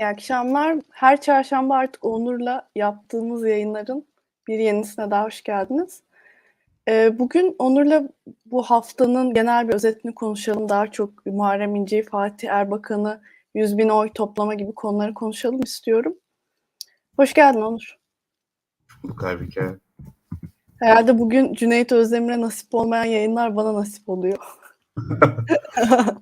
İyi akşamlar. Her çarşamba artık Onur'la yaptığımız yayınların bir yenisine daha hoş geldiniz. Ee, bugün Onur'la bu haftanın genel bir özetini konuşalım. Daha çok Muharrem İnce'yi, Fatih Erbakan'ı, 100 bin oy toplama gibi konuları konuşalım istiyorum. Hoş geldin Onur. Bulduk Aybike. Herhalde bugün Cüneyt Özdemir'e nasip olmayan yayınlar bana nasip oluyor.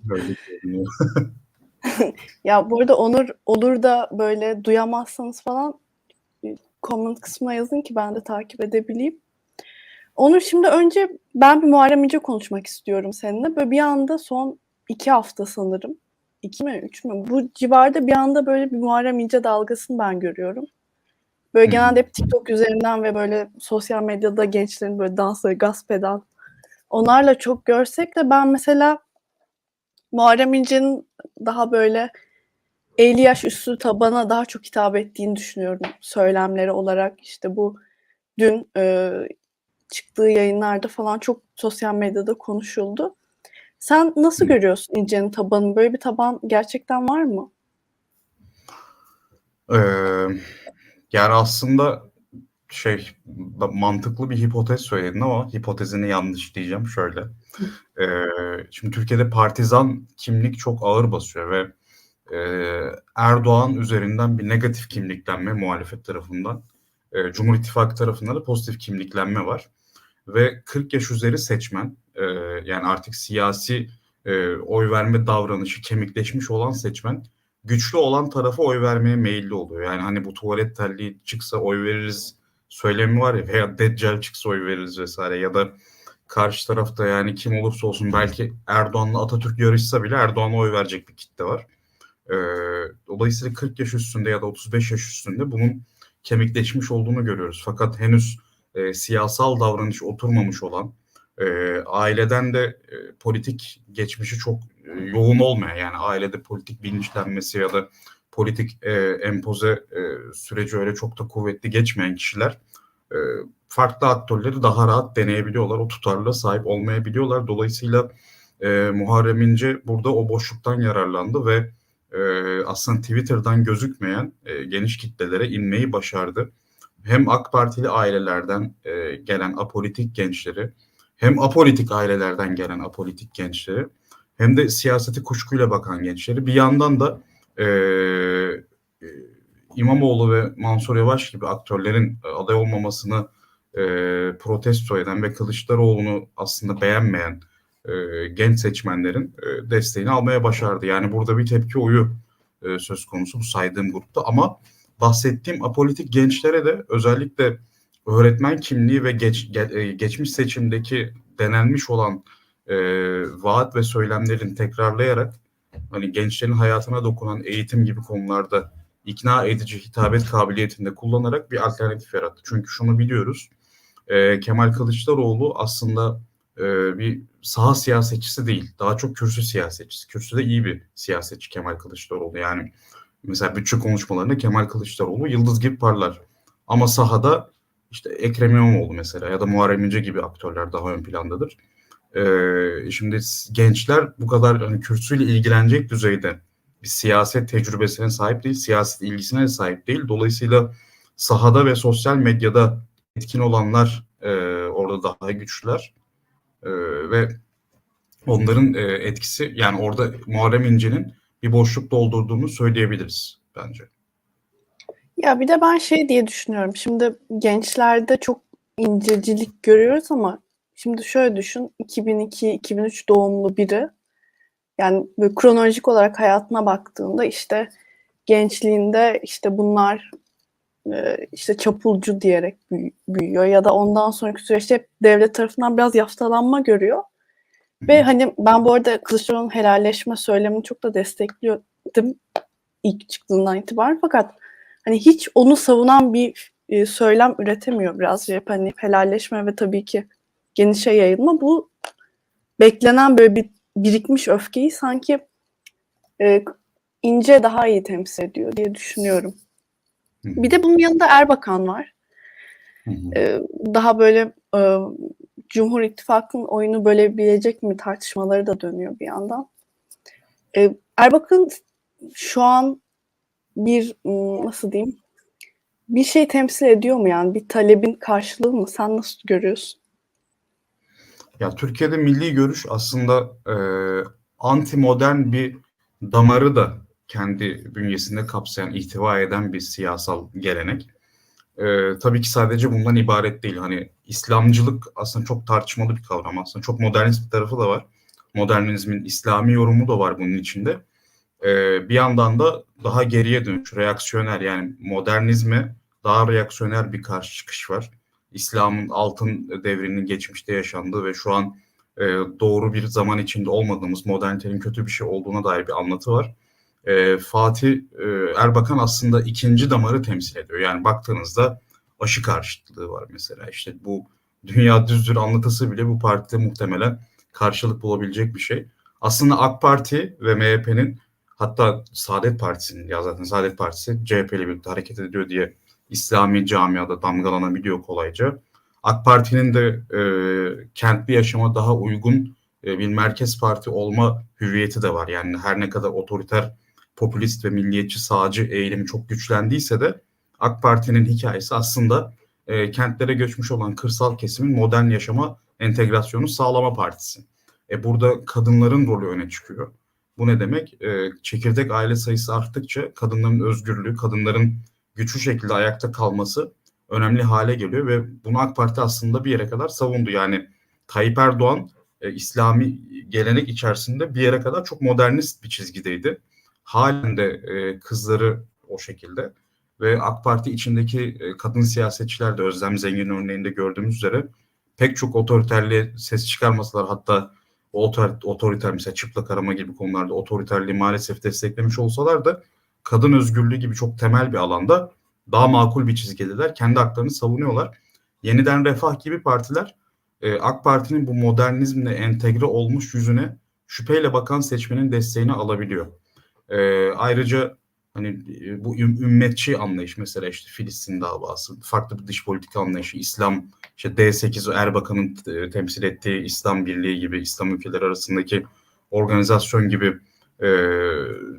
Görünüyor. Ya bu arada Onur olur da böyle duyamazsanız falan comment kısmına yazın ki ben de takip edebileyim. Onur şimdi önce ben bir Muharrem İnce konuşmak istiyorum seninle. Böyle bir anda son iki hafta sanırım. iki mi üç mü? Bu civarda bir anda böyle bir Muharrem İnce dalgasını ben görüyorum. Böyle genelde hep TikTok üzerinden ve böyle sosyal medyada gençlerin böyle dansları gasp eden onlarla çok görsek de ben mesela Muharrem İnce'nin daha böyle 50 yaş üstü tabana daha çok hitap ettiğini düşünüyorum söylemleri olarak. İşte bu dün e, çıktığı yayınlarda falan çok sosyal medyada konuşuldu. Sen nasıl görüyorsun İnce'nin tabanını? Böyle bir taban gerçekten var mı? Ee, yani aslında şey mantıklı bir hipotez söyledin ama hipotezini yanlış diyeceğim şöyle. Ee, şimdi Türkiye'de partizan kimlik çok ağır basıyor ve e, Erdoğan üzerinden bir negatif kimliklenme muhalefet tarafından, e, Cumhur İttifakı tarafından da pozitif kimliklenme var. Ve 40 yaş üzeri seçmen, e, yani artık siyasi e, oy verme davranışı kemikleşmiş olan seçmen, güçlü olan tarafa oy vermeye meyilli oluyor. Yani hani bu tuvalet terliği çıksa oy veririz söylemi var ya veya Deccal çıksa oy veririz vesaire ya da karşı tarafta yani kim olursa olsun belki Erdoğan'la Atatürk yarışsa bile Erdoğan'a oy verecek bir kitle var. Ee, dolayısıyla 40 yaş üstünde ya da 35 yaş üstünde bunun kemikleşmiş olduğunu görüyoruz. Fakat henüz e, siyasal davranış oturmamış olan, e, aileden de e, politik geçmişi çok e, yoğun olmayan yani ailede politik bilinçlenmesi ya da politik e, empoze e, süreci öyle çok da kuvvetli geçmeyen kişiler e, farklı aktörleri daha rahat deneyebiliyorlar. O tutarlılığa sahip olmayabiliyorlar. Dolayısıyla e, Muharrem İnce burada o boşluktan yararlandı ve e, aslında Twitter'dan gözükmeyen e, geniş kitlelere inmeyi başardı. Hem AK Partili ailelerden e, gelen apolitik gençleri, hem apolitik ailelerden gelen apolitik gençleri, hem de siyaseti kuşkuyla bakan gençleri. Bir yandan da e, e, İmamoğlu ve Mansur Yavaş gibi aktörlerin e, aday olmamasını e, protesto eden ve Kılıçdaroğlu'nu aslında beğenmeyen e, genç seçmenlerin e, desteğini almaya başardı. Yani burada bir tepki oyu e, söz konusu bu saydığım grupta ama bahsettiğim apolitik gençlere de özellikle öğretmen kimliği ve geç, ge- e, geçmiş seçimdeki denenmiş olan e, vaat ve söylemlerin tekrarlayarak hani gençlerin hayatına dokunan eğitim gibi konularda ikna edici hitabet kabiliyetinde kullanarak bir alternatif yarattı. Çünkü şunu biliyoruz. e, Kemal Kılıçdaroğlu aslında e, bir saha siyasetçisi değil. Daha çok kürsü siyasetçisi. Kürsüde iyi bir siyasetçi Kemal Kılıçdaroğlu. Yani mesela bütçe konuşmalarında Kemal Kılıçdaroğlu yıldız gibi parlar. Ama sahada işte Ekrem İmamoğlu mesela ya da Muharrem İnce gibi aktörler daha ön plandadır. Ee, şimdi gençler bu kadar hani kürsüyle ilgilenecek düzeyde bir siyaset tecrübesine sahip değil, siyaset ilgisine de sahip değil. Dolayısıyla sahada ve sosyal medyada etkin olanlar e, orada daha güçlüler E, ve onların e, etkisi yani orada Muharrem İnce'nin bir boşluk doldurduğunu söyleyebiliriz bence. Ya bir de ben şey diye düşünüyorum. Şimdi gençlerde çok incecilik görüyoruz ama şimdi şöyle düşün. 2002-2003 doğumlu biri yani böyle kronolojik olarak hayatına baktığında işte gençliğinde işte bunlar e, işte çapulcu diyerek büyü- büyüyor ya da ondan sonraki süreçte hep devlet tarafından biraz yaftalanma görüyor. Ve hani ben bu arada Kılıçdaroğlu'nun helalleşme söylemini çok da destekliyordum ilk çıktığından itibaren. Fakat hani hiç onu savunan bir e, söylem üretemiyor biraz. Hep hani helalleşme ve tabii ki genişe yayılma. Bu beklenen böyle bir birikmiş öfkeyi sanki e, ince daha iyi temsil ediyor diye düşünüyorum. Bir de bunun yanında Erbakan var. Ee, daha böyle e, Cumhur İttifakı'nın oyunu bölebilecek mi tartışmaları da dönüyor bir yandan. Ee, Erbakan şu an bir nasıl diyeyim? Bir şey temsil ediyor mu yani? Bir talebin karşılığı mı? Sen nasıl görüyorsun? Ya Türkiye'de milli görüş aslında e, anti modern bir damarı da kendi bünyesinde kapsayan, ihtiva eden bir siyasal gelenek. E, tabii ki sadece bundan ibaret değil. Hani İslamcılık aslında çok tartışmalı bir kavram aslında. Çok modernist bir tarafı da var. Modernizmin İslami yorumu da var bunun içinde. E, bir yandan da daha geriye dönüş, reaksiyoner yani modernizme daha reaksiyoner bir karşı çıkış var. İslam'ın altın devrinin geçmişte yaşandığı ve şu an e, doğru bir zaman içinde olmadığımız modernitenin kötü bir şey olduğuna dair bir anlatı var. E, Fatih e, Erbakan aslında ikinci damarı temsil ediyor. Yani baktığınızda aşı karşıtlığı var mesela. İşte bu dünya düzdür anlatısı bile bu partide muhtemelen karşılık bulabilecek bir şey. Aslında AK Parti ve MHP'nin hatta Saadet Partisi'nin ya zaten Saadet Partisi CHP ile birlikte hareket ediyor diye İslami camiada damgalanabiliyor kolayca. AK Parti'nin de e, kentli yaşama daha uygun e, bir merkez parti olma hüviyeti de var. Yani her ne kadar otoriter, popülist ve milliyetçi sağcı eğilimi çok güçlendiyse de AK Parti'nin hikayesi aslında e, kentlere göçmüş olan kırsal kesimin modern yaşama entegrasyonu sağlama partisi. E, burada kadınların rolü öne çıkıyor. Bu ne demek? E, çekirdek aile sayısı arttıkça kadınların özgürlüğü, kadınların güçlü şekilde ayakta kalması önemli hale geliyor ve bunu AK Parti aslında bir yere kadar savundu. Yani Tayyip Erdoğan e, İslami gelenek içerisinde bir yere kadar çok modernist bir çizgideydi. Halen de e, kızları o şekilde ve AK Parti içindeki e, kadın siyasetçiler de Özlem Zengin örneğinde gördüğümüz üzere pek çok otoriterliğe ses çıkarmasalar hatta otoriter, otoriter mesela çıplak arama gibi konularda otoriterliği maalesef desteklemiş olsalar da kadın özgürlüğü gibi çok temel bir alanda daha makul bir çizgideler. Kendi haklarını savunuyorlar. Yeniden Refah gibi partiler e, AK Parti'nin bu modernizmle entegre olmuş yüzüne şüpheyle bakan seçmenin desteğini alabiliyor. E, ayrıca hani e, bu üm, ümmetçi anlayış mesela işte Filistin davası, farklı bir dış politika anlayışı, İslam, işte D8 Erbakan'ın e, temsil ettiği İslam Birliği gibi, İslam ülkeleri arasındaki organizasyon gibi e,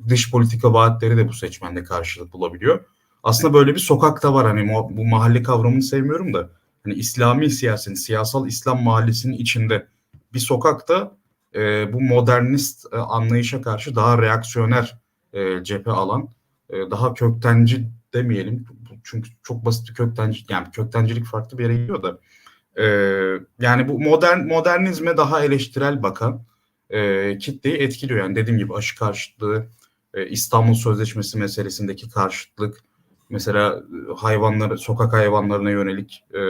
dış politika vaatleri de bu seçmende karşılık bulabiliyor. Aslında böyle bir sokakta var. Hani bu mahalle kavramını sevmiyorum da. Hani İslami siyasetin, siyasal İslam mahallesinin içinde bir sokakta e, bu modernist e, anlayışa karşı daha reaksiyoner e, cephe alan, e, daha köktenci demeyelim. Çünkü çok basit bir köktenci yani köktencilik farklı bir yere gidiyor da. E, yani bu modern modernizme daha eleştirel bakan e, kitleyi etkiliyor. Yani dediğim gibi aşı karşıtlığı, e, İstanbul Sözleşmesi meselesindeki karşıtlık, mesela e, hayvanları, sokak hayvanlarına yönelik e,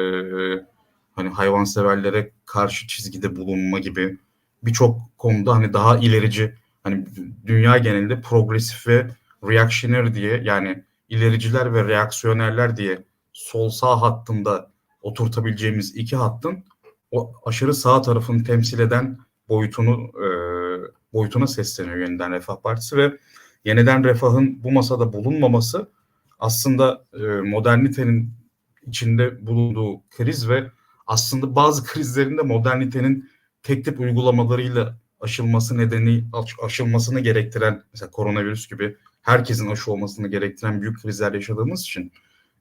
hani hayvanseverlere karşı çizgide bulunma gibi birçok konuda hani daha ilerici hani dünya genelinde progresif ve reactionary diye yani ilericiler ve reaksiyonerler diye sol sağ hattında oturtabileceğimiz iki hattın o aşırı sağ tarafını temsil eden boyutunu e, boyutuna sesleniyor yeniden Refah Partisi ve yeniden Refah'ın bu masada bulunmaması aslında e, modernitenin içinde bulunduğu kriz ve aslında bazı krizlerinde modernitenin tek tip uygulamalarıyla aşılması nedeni aşılmasını gerektiren mesela koronavirüs gibi herkesin aşı olmasını gerektiren büyük krizler yaşadığımız için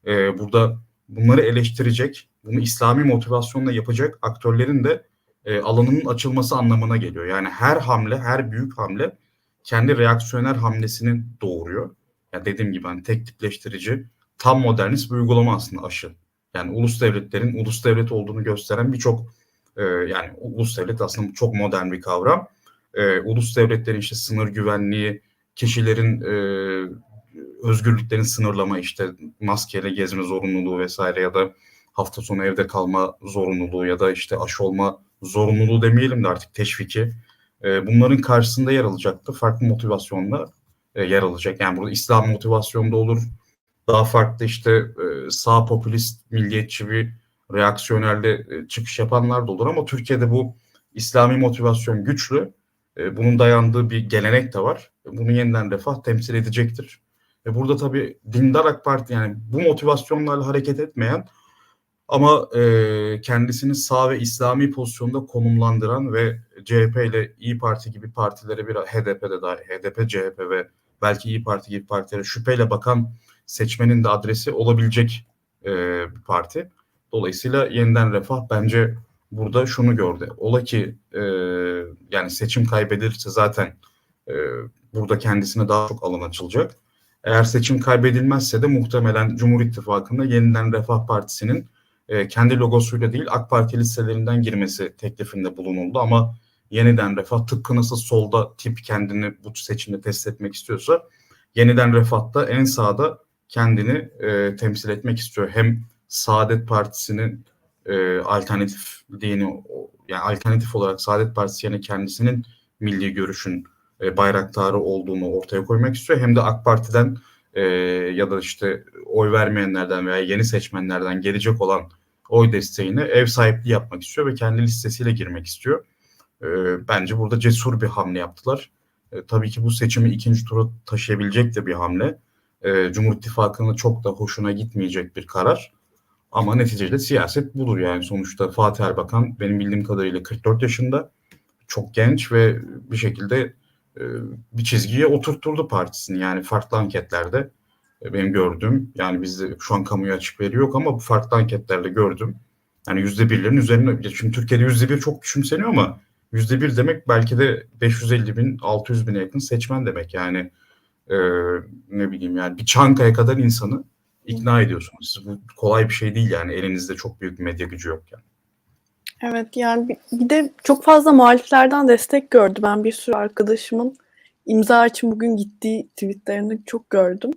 e, burada bunları eleştirecek, bunu İslami motivasyonla yapacak aktörlerin de e, alanının açılması anlamına geliyor. Yani her hamle, her büyük hamle kendi reaksiyoner hamlesini doğuruyor. Yani dediğim gibi hani tek tipleştirici, tam modernist bir uygulama aslında aşı. Yani ulus devletlerin ulus devlet olduğunu gösteren birçok e, yani ulus devlet aslında çok modern bir kavram. E, ulus devletlerin işte sınır güvenliği, kişilerin e, özgürlüklerin sınırlama işte maskeyle gezme zorunluluğu vesaire ya da hafta sonu evde kalma zorunluluğu ya da işte aşı olma zorunluluğu demeyelim de artık teşviki e, bunların karşısında yer alacaktı. Farklı motivasyonla e, yer alacak. Yani burada İslam motivasyonda olur. Daha farklı işte e, sağ popülist, milliyetçi bir reaksiyonelde e, çıkış yapanlar da olur ama Türkiye'de bu İslami motivasyon güçlü. E, bunun dayandığı bir gelenek de var. Bunu yeniden refah temsil edecektir. Ve burada tabii dindar AK Parti yani bu motivasyonlarla hareket etmeyen ama e, kendisini sağ ve İslami pozisyonda konumlandıran ve CHP ile İyi Parti gibi partilere bir HDP'de dahi HDP, CHP ve belki İyi Parti gibi partilere şüpheyle bakan seçmenin de adresi olabilecek e, bir parti. Dolayısıyla yeniden refah bence burada şunu gördü. Ola ki e, yani seçim kaybedilirse zaten e, burada kendisine daha çok alan açılacak. Eğer seçim kaybedilmezse de muhtemelen Cumhur İttifakı'nda yeniden Refah Partisi'nin e, kendi logosuyla değil AK Parti listelerinden girmesi teklifinde bulunuldu ama yeniden Refah tıpkı nasıl solda tip kendini bu seçimde test etmek istiyorsa yeniden Refah'ta en sağda kendini e, temsil etmek istiyor. Hem Saadet Partisi'nin e, alternatif dini yani alternatif olarak Saadet Partisi yerine kendisinin milli görüşün e, bayraktarı olduğunu ortaya koymak istiyor. Hem de AK Parti'den e, ya da işte oy vermeyenlerden veya yeni seçmenlerden gelecek olan oy desteğini ev sahipliği yapmak istiyor ve kendi listesiyle girmek istiyor. E, bence burada cesur bir hamle yaptılar. E, tabii ki bu seçimi ikinci tura taşıyabilecek de bir hamle. E, Cumhur İttifakı'nın çok da hoşuna gitmeyecek bir karar. Ama neticede siyaset budur yani. Sonuçta Fatih Erbakan benim bildiğim kadarıyla 44 yaşında. Çok genç ve bir şekilde e, bir çizgiye oturtturdu partisini. Yani farklı anketlerde benim gördüğüm yani bizde şu an kamuya açık veri yok ama bu farklı anketlerde gördüm. Yani yüzde birlerin üzerine şimdi Türkiye'de yüzde bir çok küçümseniyor ama yüzde bir demek belki de 550 bin 600 bine yakın seçmen demek yani e, ne bileyim yani bir Çankaya kadar insanı ikna ediyorsunuz. Bu kolay bir şey değil yani elinizde çok büyük bir medya gücü yok yani. Evet yani bir de çok fazla muhaliflerden destek gördü. Ben bir sürü arkadaşımın imza için bugün gittiği tweetlerini çok gördüm.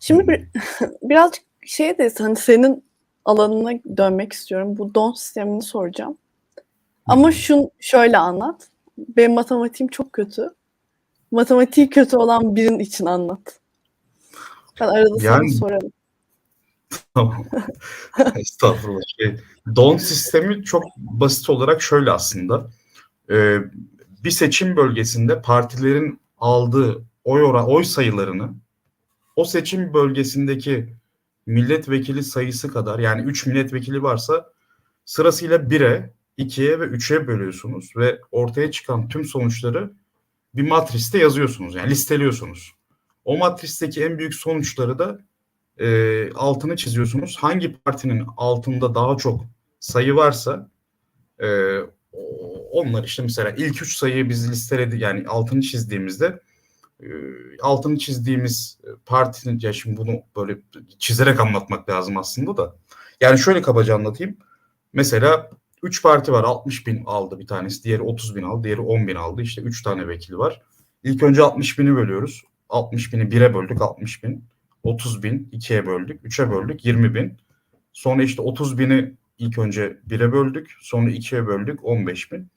Şimdi bir, birazcık şey de hani senin alanına dönmek istiyorum. Bu don sistemini soracağım. Ama şun şöyle anlat. Benim matematiğim çok kötü. Matematiği kötü olan birinin için anlat. Ben arada Yani- sana sorarım. Tamam. Estağfurullah. Şey, don sistemi çok basit olarak şöyle aslında. Ee, bir seçim bölgesinde partilerin aldığı oy oran, oy sayılarını o seçim bölgesindeki milletvekili sayısı kadar yani 3 milletvekili varsa sırasıyla 1'e, 2'ye ve 3'e bölüyorsunuz ve ortaya çıkan tüm sonuçları bir matriste yazıyorsunuz. Yani listeliyorsunuz. O matristeki en büyük sonuçları da e, altını çiziyorsunuz. Hangi partinin altında daha çok sayı varsa e, onlar işte mesela ilk üç sayıyı biz listeledik yani altını çizdiğimizde altını çizdiğimiz partinin ya şimdi bunu böyle çizerek anlatmak lazım aslında da. Yani şöyle kabaca anlatayım. Mesela 3 parti var 60 bin aldı bir tanesi diğeri 30 bin aldı diğeri 10 bin aldı işte 3 tane vekil var. İlk önce 60 bini bölüyoruz. 60 bini 1'e böldük 60 bin. 30 bin 2'ye böldük. 3'e böldük 20 bin. Sonra işte 30 bini ilk önce 1'e böldük. Sonra 2'ye böldük 15 bin.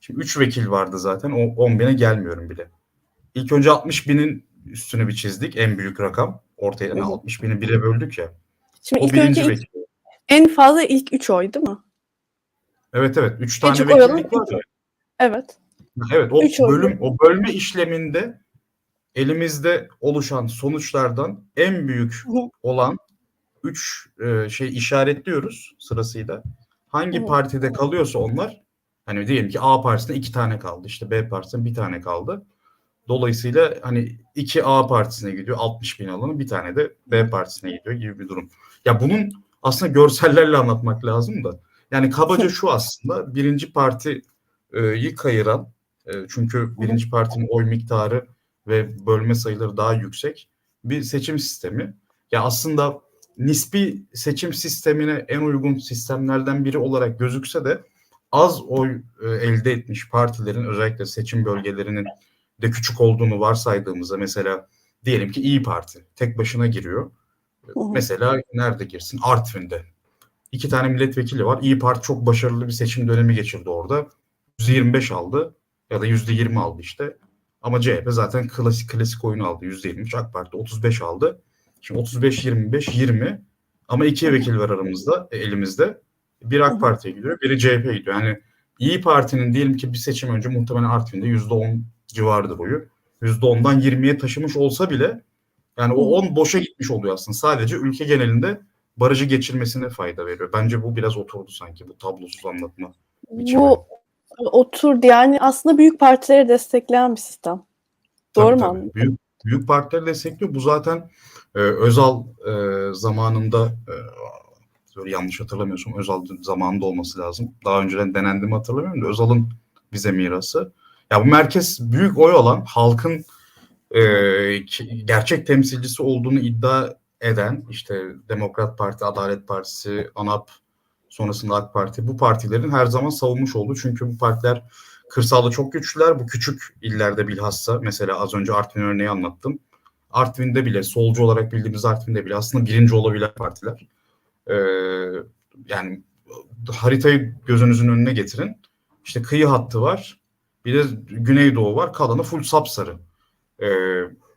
Şimdi 3 vekil vardı zaten. O 10 bine gelmiyorum bile. İlk önce 60 binin üstünü bir çizdik. En büyük rakam. Ortaya yani Hı hı. 60 bini 1'e böldük ya. Şimdi O ilk birinci önce ilk- en fazla ilk üç oy değil mi? Evet evet. 3 En tane vekillik var üç ya. oy. Evet. Evet o Üç oy. bölüm o bölme işleminde elimizde oluşan sonuçlardan en büyük Hı olan 3 şey işaretliyoruz sırasıyla. Hangi Hı partide kalıyorsa onlar hani diyelim ki A partisinde iki tane kaldı işte B partisinde bir tane kaldı. Dolayısıyla hani iki A partisine gidiyor 60 bin alanı bir tane de B partisine gidiyor gibi bir durum. Ya bunun aslında görsellerle anlatmak lazım da. Yani kabaca şu aslında birinci partiyi kayıran e, çünkü birinci partinin oy miktarı ve bölme sayıları daha yüksek bir seçim sistemi. Ya aslında nispi seçim sistemine en uygun sistemlerden biri olarak gözükse de az oy e, elde etmiş partilerin özellikle seçim bölgelerinin de küçük olduğunu varsaydığımızda mesela diyelim ki İyi Parti tek başına giriyor. Hı hı. Mesela nerede girsin? Artvin'de. İki tane milletvekili var. İyi Parti çok başarılı bir seçim dönemi geçirdi orada. %25 aldı ya da %20 aldı işte. Ama CHP zaten klasik klasik oyunu aldı. %23 AK Parti 35 aldı. Şimdi 35 25 20 ama iki vekil var aramızda e, elimizde. Bir. AK Parti'ye gidiyor, biri CHP'ye gidiyor. Yani İyi Parti'nin diyelim ki bir seçim önce muhtemelen Artvin'de %10 civarıdır oyu. %10'dan 20'ye taşımış olsa bile yani o 10 boşa gitmiş oluyor aslında. Sadece ülke genelinde barajı geçirmesine fayda veriyor. Bence bu biraz oturdu sanki bu tablosuz anlatma. biçimi. Bu oturdu yani aslında büyük partileri destekleyen bir sistem. Doğru Tabii, mu? Büyük, büyük partileri destekliyor. Bu zaten e, Özal e, zamanında e, yanlış hatırlamıyorsam Özal zamanında olması lazım. Daha önceden denendi mi hatırlamıyorum da Özal'ın bize mirası. Ya bu merkez büyük oy olan halkın e, gerçek temsilcisi olduğunu iddia eden işte Demokrat Parti, Adalet Partisi, ANAP, sonrasında AK Parti bu partilerin her zaman savunmuş olduğu. Çünkü bu partiler kırsalda çok güçlüler. Bu küçük illerde bilhassa mesela az önce Artvin örneği anlattım. Artvin'de bile solcu olarak bildiğimiz Artvin'de bile aslında birinci olabilen partiler. Ee, yani haritayı gözünüzün önüne getirin. İşte kıyı hattı var. Bir de Güneydoğu var. Kalanı full sapsarı. Ee,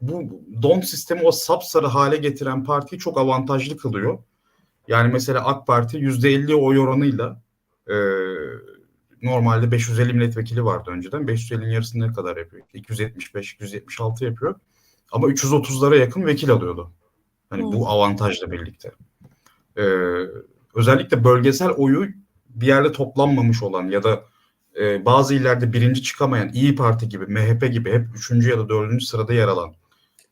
bu don sistemi o sapsarı hale getiren partiyi çok avantajlı kılıyor. Yani mesela AK Parti %50 oy oranıyla e, normalde 550 milletvekili vardı önceden. 550'nin yarısını ne kadar yapıyor? 275, 276 yapıyor. Ama 330'lara yakın vekil alıyordu. Hani Hmm. bu avantajla birlikte. Ee, özellikle bölgesel oyu bir yerde toplanmamış olan ya da e, bazı illerde birinci çıkamayan İyi Parti gibi, MHP gibi hep üçüncü ya da dördüncü sırada yer alan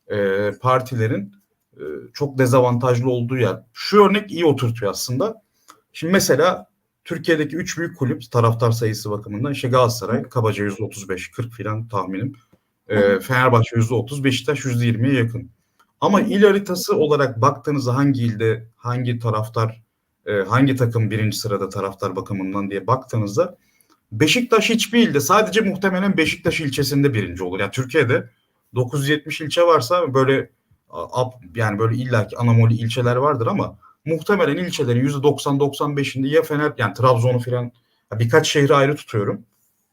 e, partilerin e, çok dezavantajlı olduğu yer. Şu örnek iyi oturtuyor aslında. Şimdi mesela Türkiye'deki üç büyük kulüp taraftar sayısı bakımından işte Galatasaray kabaca %35 40 filan tahminim. E, Fenerbahçe %30, Beşiktaş %20'ye yakın. Ama il haritası olarak baktığınızda hangi ilde hangi taraftar e, hangi takım birinci sırada taraftar bakımından diye baktığınızda Beşiktaş hiçbir ilde sadece muhtemelen Beşiktaş ilçesinde birinci olur. Yani Türkiye'de 970 ilçe varsa böyle yani böyle illaki anomali ilçeler vardır ama muhtemelen ilçelerin %90-95'inde ya Fener yani Trabzon'u filan ya birkaç şehri ayrı tutuyorum.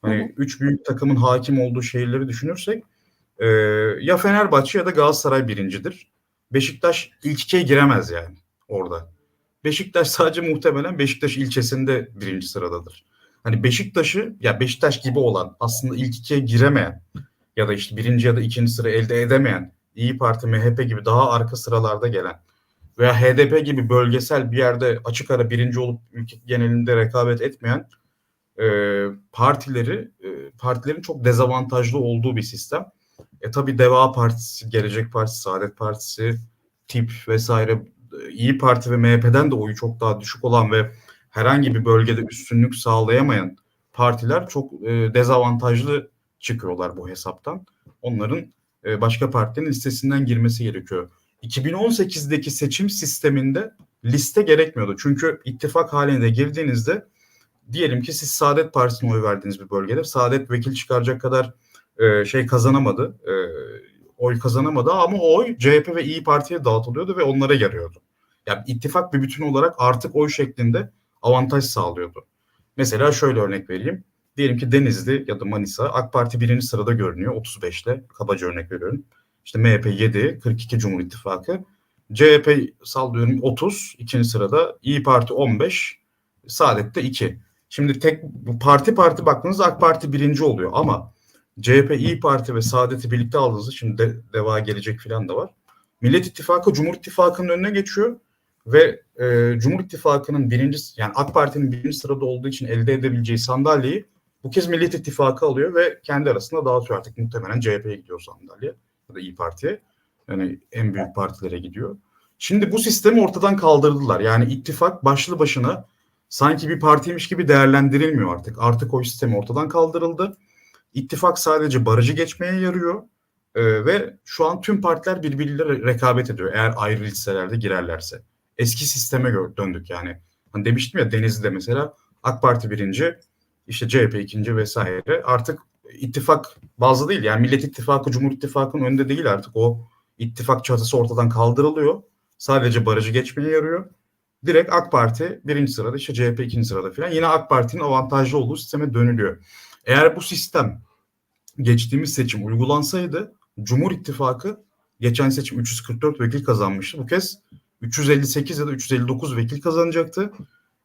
Hani hı. üç büyük takımın hakim olduğu şehirleri düşünürsek e, ya Fenerbahçe ya da Galatasaray birincidir. Beşiktaş ilk ikiye giremez yani orada. Beşiktaş sadece muhtemelen Beşiktaş ilçesinde birinci sıradadır. Hani Beşiktaş'ı ya Beşiktaş gibi olan aslında ilk ikiye giremeyen ya da işte birinci ya da ikinci sıra elde edemeyen İyi Parti, MHP gibi daha arka sıralarda gelen veya HDP gibi bölgesel bir yerde açık ara birinci olup ülke genelinde rekabet etmeyen e, partileri e, partilerin çok dezavantajlı olduğu bir sistem. E tabi Deva Partisi, Gelecek Partisi, Saadet Partisi, TİP vesaire e, İyi Parti ve MHP'den de oyu çok daha düşük olan ve herhangi bir bölgede üstünlük sağlayamayan partiler çok e, dezavantajlı çıkıyorlar bu hesaptan. Onların e, başka partinin listesinden girmesi gerekiyor. 2018'deki seçim sisteminde liste gerekmiyordu. Çünkü ittifak halinde girdiğinizde diyelim ki siz Saadet Partisi'ne oy verdiğiniz bir bölgede Saadet vekil çıkaracak kadar e, şey kazanamadı. E, oy kazanamadı ama oy CHP ve İyi Parti'ye dağıtılıyordu ve onlara yarıyordu. Yani ittifak bir bütün olarak artık oy şeklinde avantaj sağlıyordu. Mesela şöyle örnek vereyim. Diyelim ki Denizli ya da Manisa AK Parti birinci sırada görünüyor 35'le. Kabaca örnek veriyorum. İşte MHP 7, 42 Cumhur İttifakı. CHP sallıyorum 30, ikinci sırada. İyi Parti 15, Saadet'te 2. Şimdi tek parti parti baktığınızda AK Parti birinci oluyor ama CHP, İyi Parti ve Saadet'i birlikte aldığınızda şimdi de, Deva gelecek filan da var. Millet İttifakı Cumhur İttifakı'nın önüne geçiyor ve e, Cumhur İttifakı'nın birinci yani AK Parti'nin birinci sırada olduğu için elde edebileceği sandalyeyi bu kez Millet İttifakı alıyor ve kendi arasında dağıtıyor artık muhtemelen CHP'ye gidiyor sandalye ya da İyi Parti'ye. Yani en büyük partilere gidiyor. Şimdi bu sistemi ortadan kaldırdılar. Yani ittifak başlı başına sanki bir partiymiş gibi değerlendirilmiyor artık. Artık o sistem ortadan kaldırıldı. İttifak sadece barajı geçmeye yarıyor. Ee, ve şu an tüm partiler birbiriyle rekabet ediyor eğer ayrı listelerde girerlerse. Eski sisteme döndük yani. Hani demiştim ya Denizli'de mesela AK Parti birinci, işte CHP ikinci vesaire. Artık ittifak bazı değil yani Millet İttifakı, Cumhur İttifakı'nın önünde değil artık o ittifak çatısı ortadan kaldırılıyor. Sadece barajı geçmeye yarıyor. Direkt AK Parti birinci sırada işte CHP ikinci sırada falan. Yine AK Parti'nin avantajlı olduğu sisteme dönülüyor. Eğer bu sistem geçtiğimiz seçim uygulansaydı Cumhur İttifakı geçen seçim 344 vekil kazanmıştı. Bu kez 358 ya da 359 vekil kazanacaktı.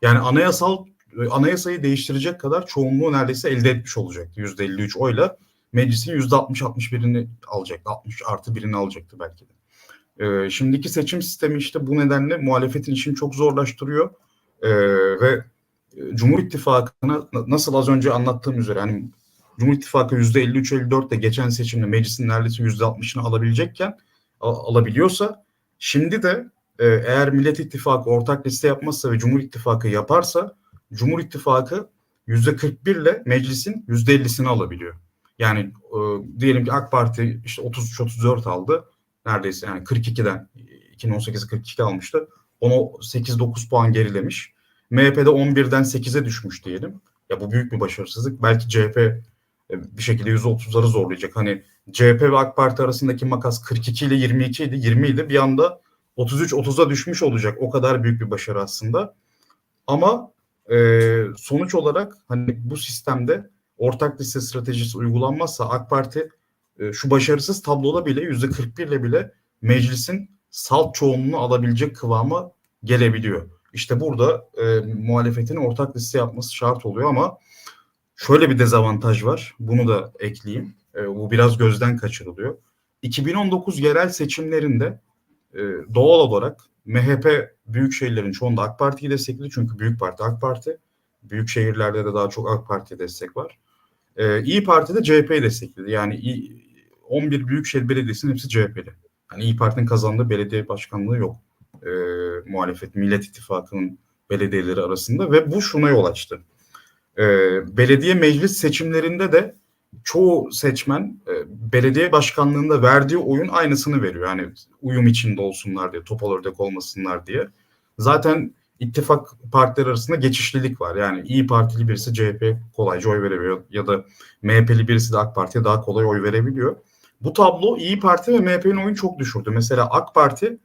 Yani anayasal anayasayı değiştirecek kadar çoğunluğu neredeyse elde etmiş olacaktı. %53 oyla meclisin %60-61'ini alacaktı. 60 artı birini alacaktı belki de. Ee, şimdiki seçim sistemi işte bu nedenle muhalefetin işini çok zorlaştırıyor. Ee, ve e, Cumhur İttifakı'na na- nasıl az önce anlattığım üzere hani Cumhur İttifakı %53-54 de geçen seçimde meclisin neredeyse %60'ını alabilecekken alabiliyorsa şimdi de eğer Millet İttifakı ortak liste yapmazsa ve Cumhur İttifakı yaparsa Cumhur İttifakı %41 ile meclisin %50'sini alabiliyor. Yani e, diyelim ki AK Parti işte 33-34 aldı. Neredeyse yani 42'den 2018'i 42 almıştı. Onu 8-9 puan gerilemiş. MHP'de 11'den 8'e düşmüş diyelim. Ya bu büyük bir başarısızlık. Belki CHP e, bir şekilde %30'ları zorlayacak. Hani CHP ve AK Parti arasındaki makas 42 ile 22 idi. 20 idi. Bir anda 33-30'a düşmüş olacak. O kadar büyük bir başarı aslında. Ama e, sonuç olarak hani bu sistemde ortak liste stratejisi uygulanmazsa AK Parti e, şu başarısız tabloda bile %41 ile bile meclisin salt çoğunluğunu alabilecek kıvama gelebiliyor. İşte burada e, muhalefetin ortak liste yapması şart oluyor ama şöyle bir dezavantaj var. Bunu da ekleyeyim. E, bu biraz gözden kaçırılıyor. 2019 yerel seçimlerinde e, doğal olarak MHP büyük şehirlerin çoğunda AK Parti'yi destekledi. Çünkü büyük parti AK Parti. Büyük şehirlerde de daha çok AK Parti'ye destek var. E, İyi Parti de CHP'yi destekledi. Yani İ- 11 büyükşehir belediyesinin hepsi CHP'li. Yani İyi Parti'nin kazandığı belediye başkanlığı yok. E, muhalefet, Millet İttifakı'nın belediyeleri arasında ve bu şuna yol açtı. E, belediye meclis seçimlerinde de çoğu seçmen e, belediye başkanlığında verdiği oyun aynısını veriyor. Yani uyum içinde olsunlar diye, topal ördek olmasınlar diye. Zaten ittifak partiler arasında geçişlilik var. Yani İyi Partili birisi CHP kolayca oy verebiliyor ya da MHP'li birisi de AK Parti'ye daha kolay oy verebiliyor. Bu tablo İyi Parti ve MHP'nin oyunu çok düşürdü. Mesela AK Parti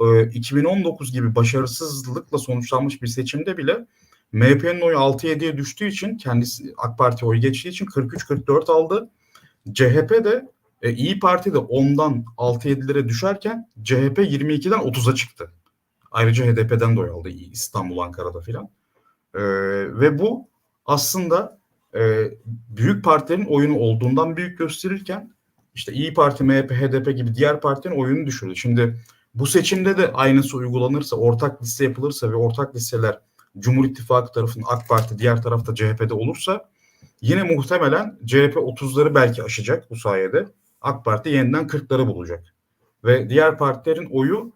e, 2019 gibi başarısızlıkla sonuçlanmış bir seçimde bile MHP'nin oyu 6-7'ye düştüğü için kendisi AK Parti oyu geçtiği için 43-44 aldı. CHP de e, İyi Parti de 10'dan 6-7'lere düşerken CHP 22'den 30'a çıktı. Ayrıca HDP'den de oy aldı İstanbul, Ankara'da filan. E, ve bu aslında e, büyük partilerin oyunu olduğundan büyük gösterirken işte İyi Parti, MHP, HDP gibi diğer partilerin oyunu düşürdü. Şimdi bu seçimde de aynısı uygulanırsa, ortak liste yapılırsa ve ortak listeler Cumhur İttifakı tarafından AK Parti, diğer tarafta CHP'de olursa yine muhtemelen CHP 30'ları belki aşacak bu sayede. AK Parti yeniden 40'ları bulacak. Ve diğer partilerin oyu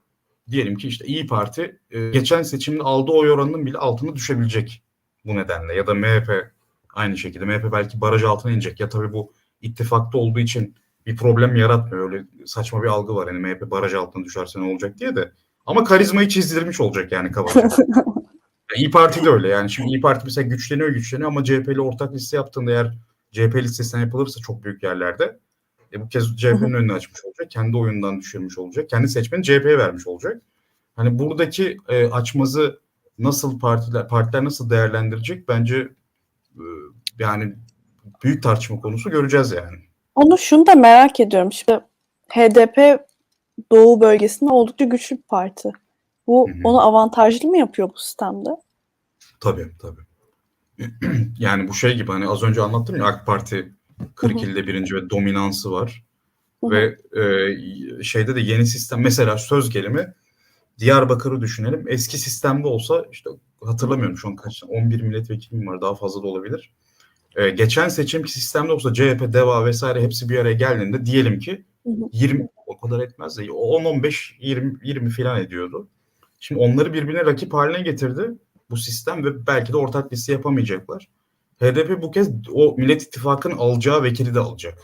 diyelim ki işte İyi Parti e, geçen seçimde aldığı oy oranının bile altına düşebilecek bu nedenle. Ya da MHP aynı şekilde. MHP belki baraj altına inecek. Ya tabii bu ittifakta olduğu için bir problem yaratmıyor. Öyle saçma bir algı var. Yani MHP baraj altına düşerse ne olacak diye de. Ama karizmayı çizdirmiş olacak yani kabaca. İyi Parti de öyle yani. Şimdi İyi Parti mesela güçleniyor güçleniyor ama CHP ile ortak liste yaptığında eğer CHP listesinden yapılırsa çok büyük yerlerde e bu kez CHP'nin önünü açmış olacak. Kendi oyundan düşürmüş olacak. Kendi seçmeni CHP'ye vermiş olacak. Hani buradaki e, açmazı nasıl partiler partiler nasıl değerlendirecek bence e, yani büyük tartışma konusu göreceğiz yani. Onu şunu da merak ediyorum. Şimdi HDP Doğu bölgesinde oldukça güçlü bir parti. Bu Hı hı. onu avantajlı mı yapıyor bu sistemde? Tabii tabii. yani bu şey gibi hani az önce anlattım ya AK Parti 40 Hı hı. ilde birinci ve dominansı var. Hı hı. Ve e, şeyde de yeni sistem mesela söz gelimi Diyarbakır'ı düşünelim. Eski sistemde olsa işte hatırlamıyorum şu an kaç 11 milletvekilim var daha fazla da olabilir. E, geçen seçimki sistemde olsa CHP, DEVA vesaire hepsi bir araya geldiğinde diyelim ki Hı hı. 20 o kadar etmez de 10 15 20 20 falan ediyordu. Şimdi onları birbirine rakip haline getirdi bu sistem ve belki de ortak liste yapamayacaklar. HDP bu kez o Millet İttifakı'nın alacağı vekili de alacak.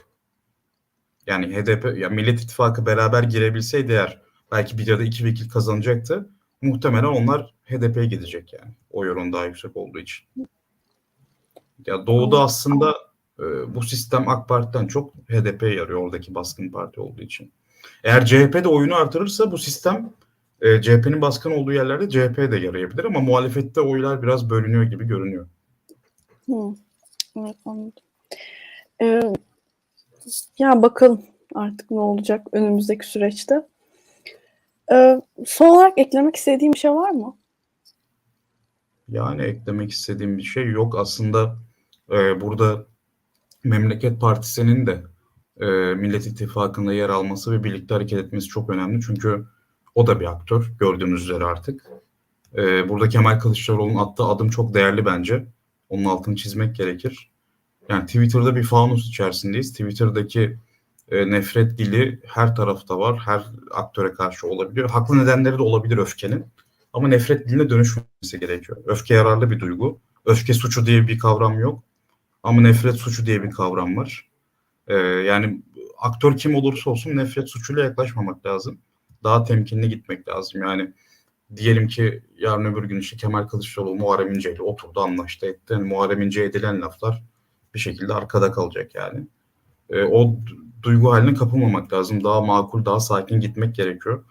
Yani HDP ya Millet İttifakı beraber girebilseydi eğer belki bir ya da iki vekil kazanacaktı. Muhtemelen onlar HDP'ye gidecek yani. Oy oranı daha yüksek olduğu için. Ya doğuda aslında e, bu sistem AK Parti'den çok HDP'ye yarıyor oradaki baskın parti olduğu için. Eğer CHP de oyunu artırırsa bu sistem e, CHP'nin baskın olduğu yerlerde CHP'ye de yarayabilir ama muhalefette oylar biraz bölünüyor gibi görünüyor. Hı. Evet anladım. Ee, ya bakalım artık ne olacak önümüzdeki süreçte. Ee, son olarak eklemek istediğim bir şey var mı? Yani eklemek istediğim bir şey yok. Aslında e, burada Memleket Partisi'nin de e, Millet İttifakı'nda yer alması ve birlikte hareket etmesi çok önemli. Çünkü o da bir aktör gördüğümüz üzere artık. E, burada Kemal Kılıçdaroğlu'nun attığı adım çok değerli bence. Onun altını çizmek gerekir. Yani Twitter'da bir fanus içerisindeyiz. Twitter'daki e, nefret dili her tarafta var. Her aktöre karşı olabiliyor. Haklı nedenleri de olabilir öfkenin. Ama nefret diline dönüşmesi gerekiyor. Öfke yararlı bir duygu. Öfke suçu diye bir kavram yok. Ama nefret suçu diye bir kavram var. E, yani aktör kim olursa olsun nefret suçuyla yaklaşmamak lazım. Daha temkinli gitmek lazım. Yani diyelim ki yarın öbür gün işte Kemal Kılıçdaroğlu Muharrem İnce ile oturdu anlaştı etti. Yani Muharrem İnce'ye edilen laflar bir şekilde arkada kalacak yani. E, o duygu haline kapılmamak lazım. Daha makul, daha sakin gitmek gerekiyor.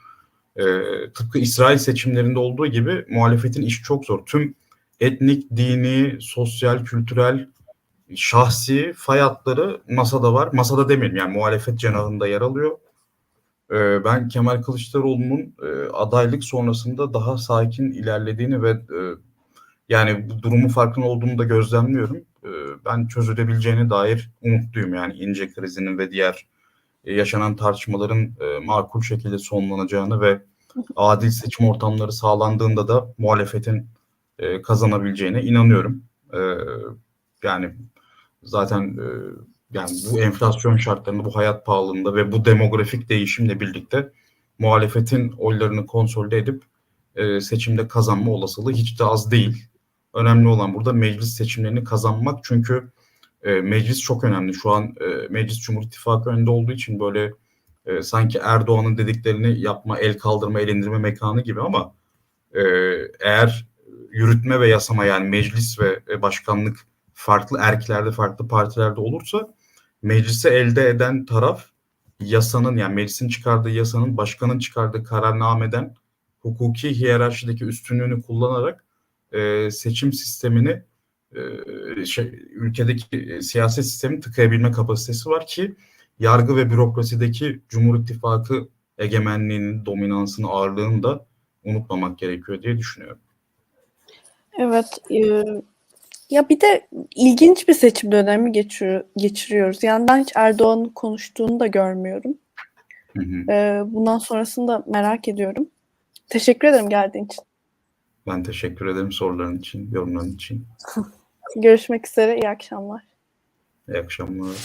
E, tıpkı İsrail seçimlerinde olduğu gibi muhalefetin işi çok zor. Tüm etnik, dini, sosyal, kültürel, şahsi fay masada var. Masada demeyelim yani muhalefet cenahında yer alıyor. E, ben Kemal Kılıçdaroğlu'nun e, adaylık sonrasında daha sakin ilerlediğini ve e, yani bu durumun farkında olduğunu da gözlemliyorum. Ee, Ben çözülebileceğine dair umutluyum. Yani ince krizinin ve diğer e, yaşanan tartışmaların e, makul şekilde sonlanacağını ve adil seçim ortamları sağlandığında da muhalefetin kazanabileceğine inanıyorum. Ee, Yani zaten yani bu enflasyon şartlarında, bu hayat pahalılığında ve bu demografik değişimle birlikte muhalefetin oylarını konsolide edip e, seçimde kazanma olasılığı hiç de az değil. Önemli olan burada meclis seçimlerini kazanmak çünkü e, meclis çok önemli. Şu an e, meclis Cumhur İttifakı önünde olduğu için böyle e, sanki Erdoğan'ın dediklerini yapma, el kaldırma, el indirme mekanı gibi ama e, eğer yürütme ve yasama yani meclis ve e, başkanlık farklı erklerde, farklı partilerde olursa meclise elde eden taraf yasanın yani meclisin çıkardığı yasanın başkanın çıkardığı kararnameden hukuki hiyerarşideki üstünlüğünü kullanarak e, seçim sistemini e, şey, ülkedeki e, siyaset sistemini tıkayabilme kapasitesi var ki yargı ve bürokrasideki Cumhur İttifakı egemenliğinin, dominansını, ağırlığını da unutmamak gerekiyor diye düşünüyorum. Evet. e, ya bir de ilginç bir seçim dönemi geçiriyor, geçiriyoruz. Yani ben hiç Erdoğan'ın konuştuğunu da görmüyorum. Hı hı. E, bundan sonrasını da merak ediyorum. Teşekkür ederim geldiğin için. Ben teşekkür ederim soruların için, yorumların için. Görüşmek üzere. İyi akşamlar. İyi akşamlar.